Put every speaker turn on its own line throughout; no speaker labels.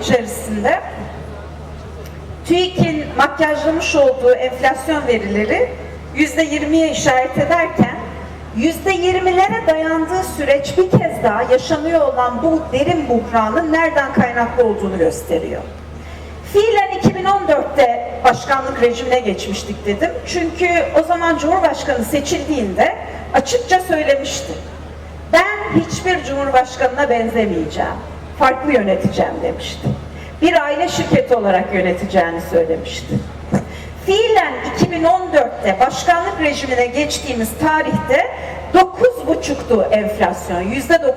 içerisinde TÜİK'in makyajlamış olduğu enflasyon verileri yüzde yirmiye işaret ederken yüzde yirmilere dayandığı süreç bir kez daha yaşanıyor olan bu derin buhranın nereden kaynaklı olduğunu gösteriyor. Fiilen 2014'te başkanlık rejimine geçmiştik dedim. Çünkü o zaman Cumhurbaşkanı seçildiğinde açıkça söylemişti. Ben hiçbir Cumhurbaşkanına benzemeyeceğim. Farklı yöneteceğim demişti. Bir aile şirketi olarak yöneteceğini söylemişti. Fiilen 2014'te başkanlık rejimine geçtiğimiz tarihte 9,5'tu enflasyon, yüzde 9,5.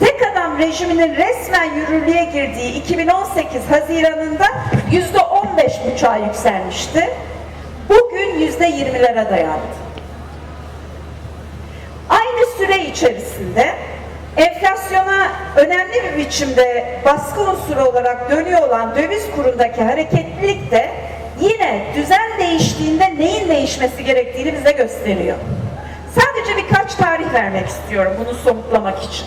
Tek adam rejiminin resmen yürürlüğe girdiği 2018 Haziran'ında yüzde 15,5'a yükselmişti. Bugün yüzde 20'lere dayandı. Aynı süre içerisinde enflasyona önemli bir biçimde baskı unsuru olarak dönüyor olan döviz kurundaki hareketlilik de yine düzen değiştiğinde neyin değişmesi gerektiğini bize gösteriyor. Sadece birkaç tarih vermek istiyorum bunu somutlamak için.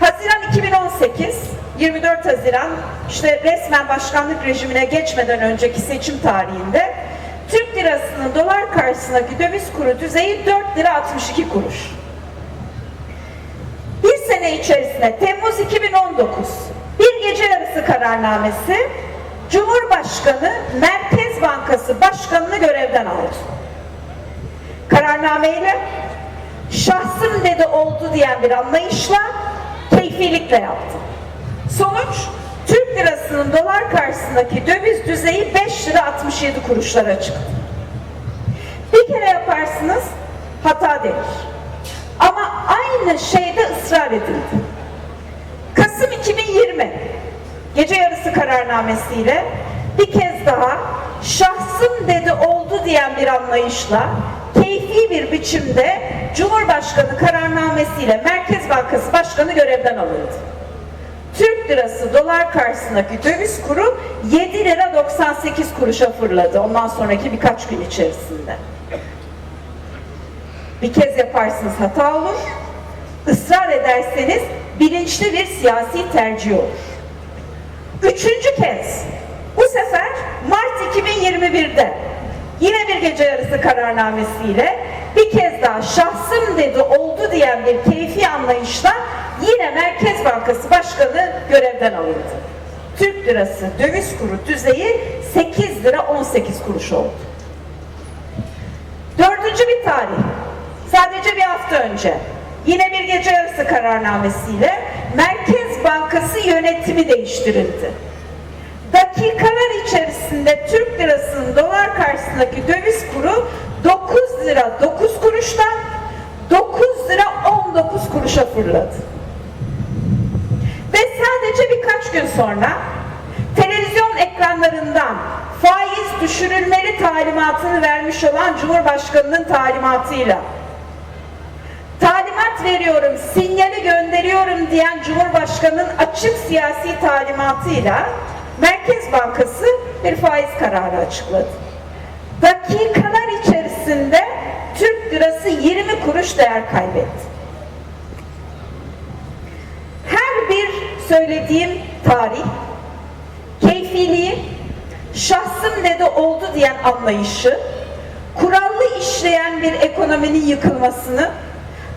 Haziran 2018, 24 Haziran işte resmen başkanlık rejimine geçmeden önceki seçim tarihinde Türk lirasının dolar karşısındaki döviz kuru düzeyi 4 lira 62 kuruş. İçerisinde Temmuz 2019 bir gece yarısı kararnamesi Cumhurbaşkanı Merkez Bankası Başkanı'nı görevden aldı. Kararnameyle şahsım dedi oldu diyen bir anlayışla keyfilikle yaptı. Sonuç Türk lirasının dolar karşısındaki döviz düzeyi 5 lira 67 kuruşlara çıktı. Bir kere yaparsınız hata denir. Aynı şeyde ısrar edildi. Kasım 2020 gece yarısı kararnamesiyle bir kez daha şahsım dedi oldu diyen bir anlayışla keyfi bir biçimde Cumhurbaşkanı kararnamesiyle Merkez Bankası Başkanı görevden alındı. Türk lirası dolar karşısındaki döviz kuru 7 lira 98 kuruşa fırladı ondan sonraki birkaç gün içerisinde. Bir kez yaparsınız hata olur, ısrar ederseniz bilinçli bir siyasi tercih olur. Üçüncü kez, bu sefer Mart 2021'de yine bir gece yarısı kararnamesiyle bir kez daha şahsım dedi oldu diyen bir keyfi anlayışla yine Merkez Bankası Başkanı görevden alındı. Türk lirası döviz kuru düzeyi 8 lira 18 kuruş oldu. Dördüncü bir tarih, sadece bir hafta önce yine bir gece yarısı kararnamesiyle Merkez Bankası yönetimi değiştirildi. Dakikalar içerisinde Türk lirasının dolar karşısındaki döviz kuru 9 lira 9 kuruştan 9 lira 19 kuruşa fırladı. Ve sadece birkaç gün sonra televizyon ekranlarından faiz düşürülmeli talimatını vermiş olan Cumhurbaşkanı'nın talimatıyla talimat veriyorum, sinyali gönderiyorum diyen Cumhurbaşkanı'nın açık siyasi talimatıyla Merkez Bankası bir faiz kararı açıkladı. Dakikalar içerisinde Türk lirası 20 kuruş değer kaybetti. Her bir söylediğim tarih, keyfiliği, şahsım dedi oldu diyen anlayışı, kurallı işleyen bir ekonominin yıkılmasını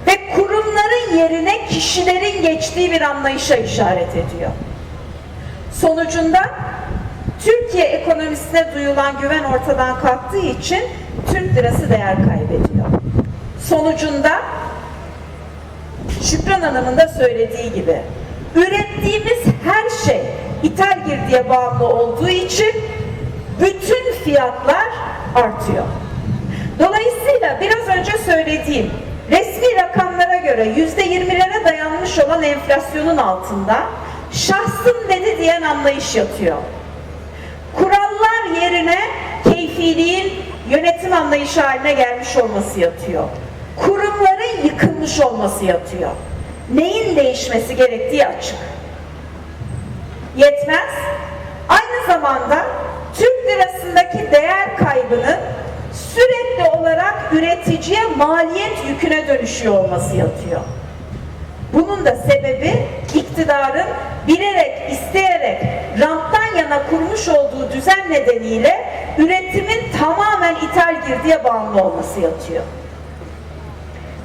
ve kurumların yerine kişilerin geçtiği bir anlayışa işaret ediyor. Sonucunda Türkiye ekonomisine duyulan güven ortadan kalktığı için Türk lirası değer kaybediyor. Sonucunda Şükran Hanım'ın da söylediği gibi ürettiğimiz her şey ithal girdiye bağımlı olduğu için bütün fiyatlar artıyor. Dolayısıyla biraz önce söylediğim resmi rakamlara göre yüzde yirmilere dayanmış olan enflasyonun altında şahsım dedi diyen anlayış yatıyor. Kurallar yerine keyfiliğin yönetim anlayışı haline gelmiş olması yatıyor. Kurumların yıkılmış olması yatıyor. Neyin değişmesi gerektiği açık. Yetmez. Aynı zamanda Türk lirasındaki değer kaybının sürekli olarak üreticiye maliyet yüküne dönüşüyor olması yatıyor. Bunun da sebebi iktidarın bilerek, isteyerek ranttan yana kurmuş olduğu düzen nedeniyle üretimin tamamen ithal girdiye bağımlı olması yatıyor.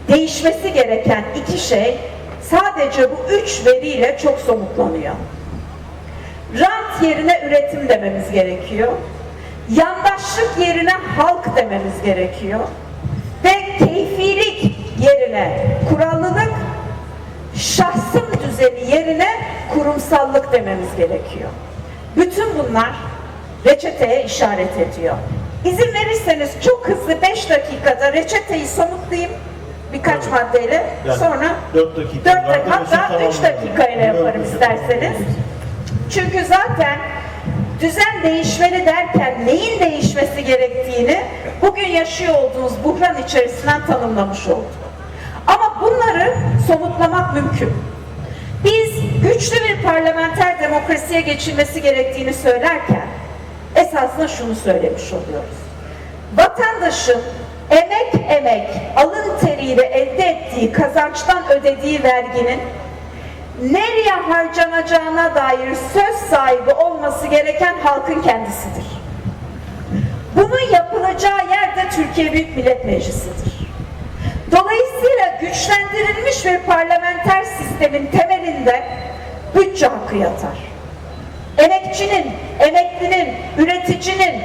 Değişmesi gereken iki şey sadece bu üç veriyle çok somutlanıyor. Rant yerine üretim dememiz gerekiyor. Yandaşlık yerine halk dememiz gerekiyor. Yerine kurallılık, şahsın düzeni yerine kurumsallık dememiz gerekiyor. Bütün bunlar reçeteye işaret ediyor. İzin verirseniz çok hızlı 5 dakikada reçeteyi somutlayayım birkaç
Tabii.
maddeyle
Yani
sonra
dört dakika
4
vardı,
dakika
reçete
hatta 3
tamamlayalım.
dakikayla yaparım isterseniz. Çünkü zaten düzen değişmeli derken neyin değişmesi gerektiğini bugün yaşıyor olduğumuz buhran içerisinden tanımlamış olduk. Ama bunları somutlamak mümkün. Biz güçlü bir parlamenter demokrasiye geçilmesi gerektiğini söylerken esasında şunu söylemiş oluyoruz. Vatandaşın emek emek, alın teriyle elde ettiği kazançtan ödediği verginin nereye harcanacağına dair söz sahibi olması gereken halkın kendisidir. Bunun yapılacağı yer de Türkiye Büyük Millet Meclisi'dir. Dolayısıyla güçlendirilmiş bir parlamenter sistemin temelinde bütçe hakkı yatar. Emekçinin, emeklinin, üreticinin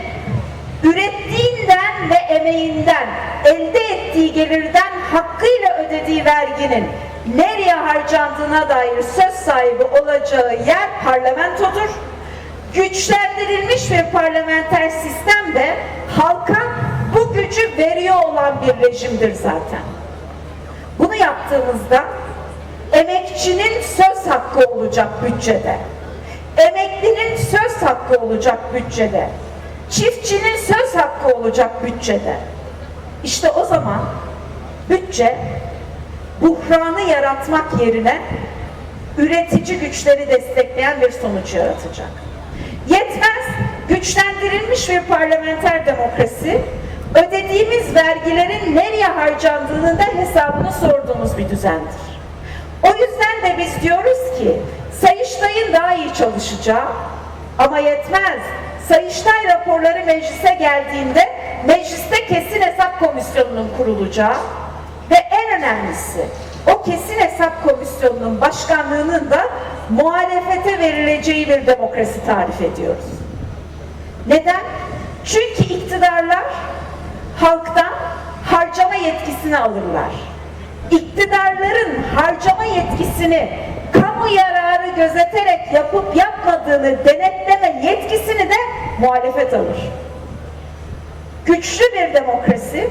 ürettiğinden ve emeğinden elde ettiği gelirden hakkıyla ödediği verginin nereye harcandığına dair söz sahibi olacağı yer parlamentodur. Güçlendirilmiş bir parlamenter sistem de halka bu gücü veriyor olan bir rejimdir zaten. Yaptığımızda emekçinin söz hakkı olacak bütçede. Emeklinin söz hakkı olacak bütçede. Çiftçinin söz hakkı olacak bütçede. İşte o zaman bütçe buhranı yaratmak yerine üretici güçleri destekleyen bir sonuç yaratacak. Yetmez, güçlendirilmiş bir parlamenter demokrasi, ödediğimiz vergilerin nereye harcandığının da hesabını sorduğumuz bir düzendir. O yüzden de biz diyoruz ki, Sayıştay'ın daha iyi çalışacağı ama yetmez. Sayıştay raporları meclise geldiğinde mecliste kesin hesap komisyonunun kurulacağı ve en önemlisi o kesin hesap komisyonunun başkanlığının da muhalefete verileceği bir demokrasi tarif ediyoruz. Neden? Çünkü iktidarlar halktan harcama yetkisini alırlar. İktidarların harcama yetkisini kamu yararı gözeterek yapıp yapmadığını denetleme yetkisini de muhalefet alır. Güçlü bir demokrasi,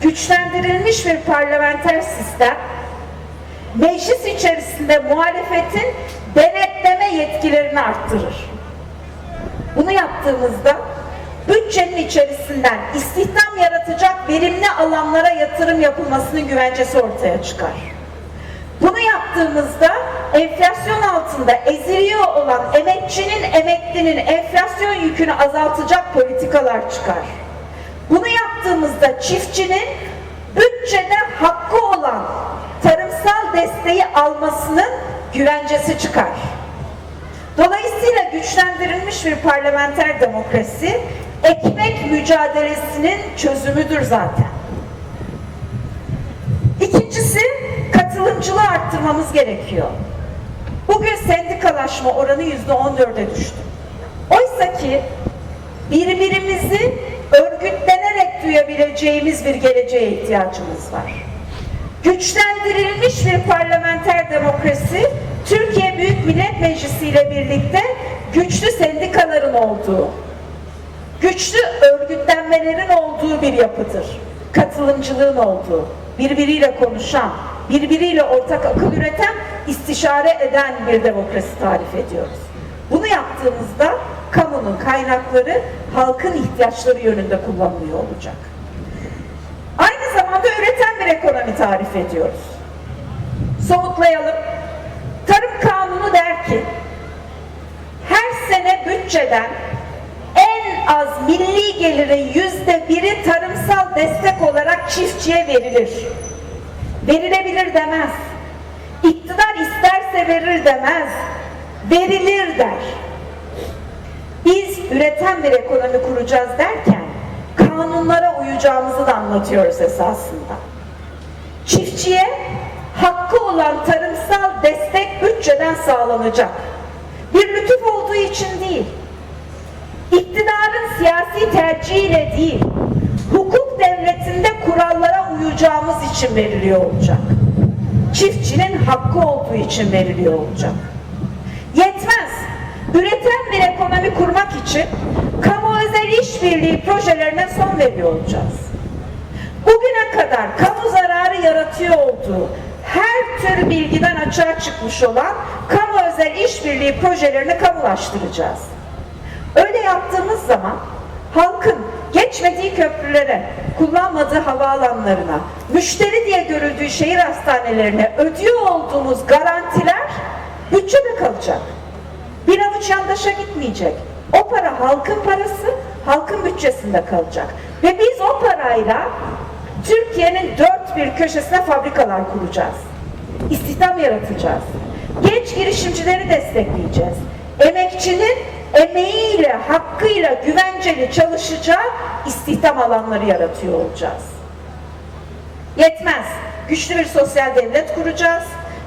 güçlendirilmiş bir parlamenter sistem, meclis içerisinde muhalefetin denetleme yetkilerini arttırır. Bunu yaptığımızda bütçenin içerisinden istihdam yaratacak verimli alanlara yatırım yapılmasının güvencesi ortaya çıkar. Bunu yaptığımızda enflasyon altında eziliyor olan emekçinin, emeklinin enflasyon yükünü azaltacak politikalar çıkar. Bunu yaptığımızda çiftçinin bütçede hakkı olan tarımsal desteği almasının güvencesi çıkar. Dolayısıyla güçlendirilmiş bir parlamenter demokrasi ekmek mücadelesinin çözümüdür zaten. İkincisi katılımcılığı arttırmamız gerekiyor. Bugün sendikalaşma oranı yüzde on dörde düştü. Oysa ki birbirimizi örgütlenerek duyabileceğimiz bir geleceğe ihtiyacımız var. Güçlendirilmiş bir parlamenter demokrasi Türkiye Büyük Millet Meclisi ile birlikte güçlü sendikaların olduğu, güçlü örgütlenmelerin olduğu bir yapıdır. Katılımcılığın olduğu, birbiriyle konuşan, birbiriyle ortak akıl üreten, istişare eden bir demokrasi tarif ediyoruz. Bunu yaptığımızda kamunun kaynakları halkın ihtiyaçları yönünde kullanılıyor olacak. Aynı zamanda üreten bir ekonomi tarif ediyoruz. Somutlayalım. Tarım kanunu der ki her sene bütçeden en az milli gelirin yüzde biri tarımsal destek olarak çiftçiye verilir. Verilebilir demez. İktidar isterse verir demez, verilir der. Biz üreten bir ekonomi kuracağız derken kanunlara uyacağımızı da anlatıyoruz esasında. Çiftçiye hakkı olan tarımsal destek bütçeden sağlanacak. Bir lütuf olduğu için değil, iktidarın siyasi tercihiyle değil, hukuk devletinde kurallara uyacağımız için veriliyor olacak. Çiftçinin hakkı olduğu için veriliyor olacak. Yetmez. Üreten bir ekonomi kurmak için kamu özel işbirliği projelerine son veriyor olacağız. Bugüne kadar kamu zararı yaratıyor olduğu her tür bilgiden açığa çıkmış olan kamu özel işbirliği projelerini kamulaştıracağız. Öyle yaptığımız zaman halkın geçmediği köprülere, kullanmadığı havaalanlarına, müşteri diye görüldüğü şehir hastanelerine ödüyor olduğumuz garantiler bütçede kalacak. Bir avuç yandaşa gitmeyecek. O para halkın parası, halkın bütçesinde kalacak. Ve biz o parayla Türkiye'nin dört bir köşesine fabrikalar kuracağız. İstihdam yaratacağız. Genç girişimcileri destekleyeceğiz. Emekçinin emeğiyle, hakkıyla güvenceli çalışacağı istihdam alanları yaratıyor olacağız. Yetmez. Güçlü bir sosyal devlet kuracağız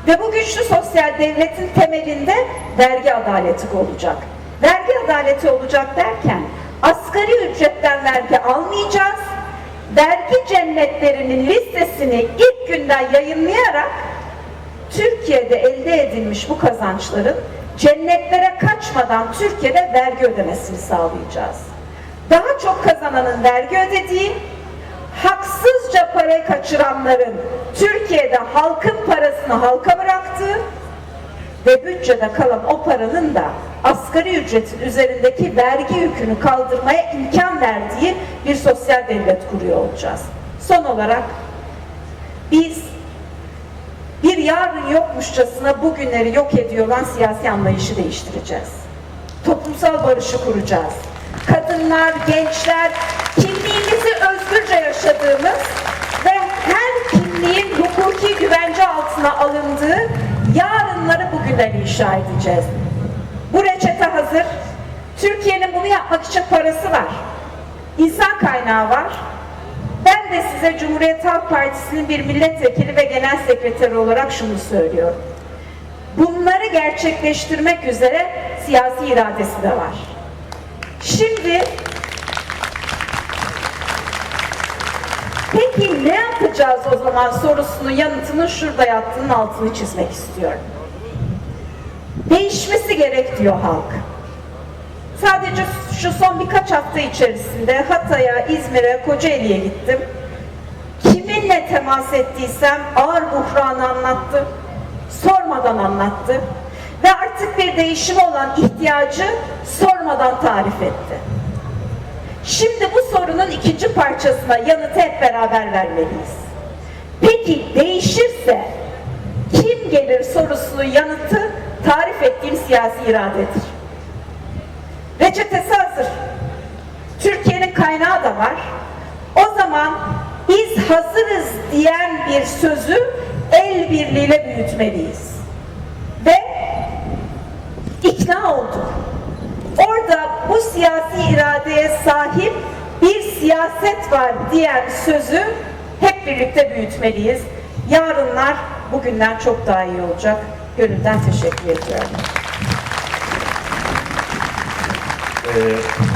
ve bu güçlü sosyal devletin temelinde vergi adaleti olacak. Vergi adaleti olacak derken asgari ücretten vergi almayacağız. Vergi cennetlerinin listesini ilk günden yayınlayarak Türkiye'de elde edilmiş bu kazançların cennetlere kaçmadan Türkiye'de vergi ödemesini sağlayacağız. Daha çok kazananın vergi ödediği, haksızca parayı kaçıranların Türkiye'de halkın parasını halka bıraktığı ve bütçede kalan o paranın da asgari ücretin üzerindeki vergi yükünü kaldırmaya imkan verdiği bir sosyal devlet kuruyor olacağız. Son olarak biz bir yarın yokmuşçasına bugünleri yok ediyor olan siyasi anlayışı değiştireceğiz. Toplumsal barışı kuracağız. Kadınlar, gençler, kimliğimizi özgürce yaşadığımız ve her kimliğin hukuki güvence altına alındığı yarınları bugünleri inşa edeceğiz. Bu reçete hazır. Türkiye'nin bunu yapmak için parası var. İnsan kaynağı var. Ben de size Cumhuriyet Halk Partisi'nin bir milletvekili ve genel sekreteri olarak şunu söylüyorum. Bunları gerçekleştirmek üzere siyasi iradesi de var. Şimdi peki ne yapacağız o zaman sorusunun yanıtının şurada yattığının altını çizmek istiyorum. Değişmesi gerek diyor halk. Sadece şu son birkaç hafta içerisinde Hatay'a, İzmir'e, Kocaeli'ye gittim. Kiminle temas ettiysem ağır buhranı anlattı. Sormadan anlattı. Ve artık bir değişime olan ihtiyacı sormadan tarif etti. Şimdi bu sorunun ikinci parçasına yanıtı hep beraber vermeliyiz. Peki değişirse kim gelir sorusunun yanıtı tarif ettiğim siyasi iradedir. Reçetesi hazır. Türkiye'nin kaynağı da var. O zaman biz hazırız diyen bir sözü el birliğiyle büyütmeliyiz. Ve ikna olduk. Orada bu siyasi iradeye sahip bir siyaset var diyen sözü hep birlikte büyütmeliyiz. Yarınlar bugünden çok daha iyi olacak. Gönülden teşekkür ediyorum.
Ee,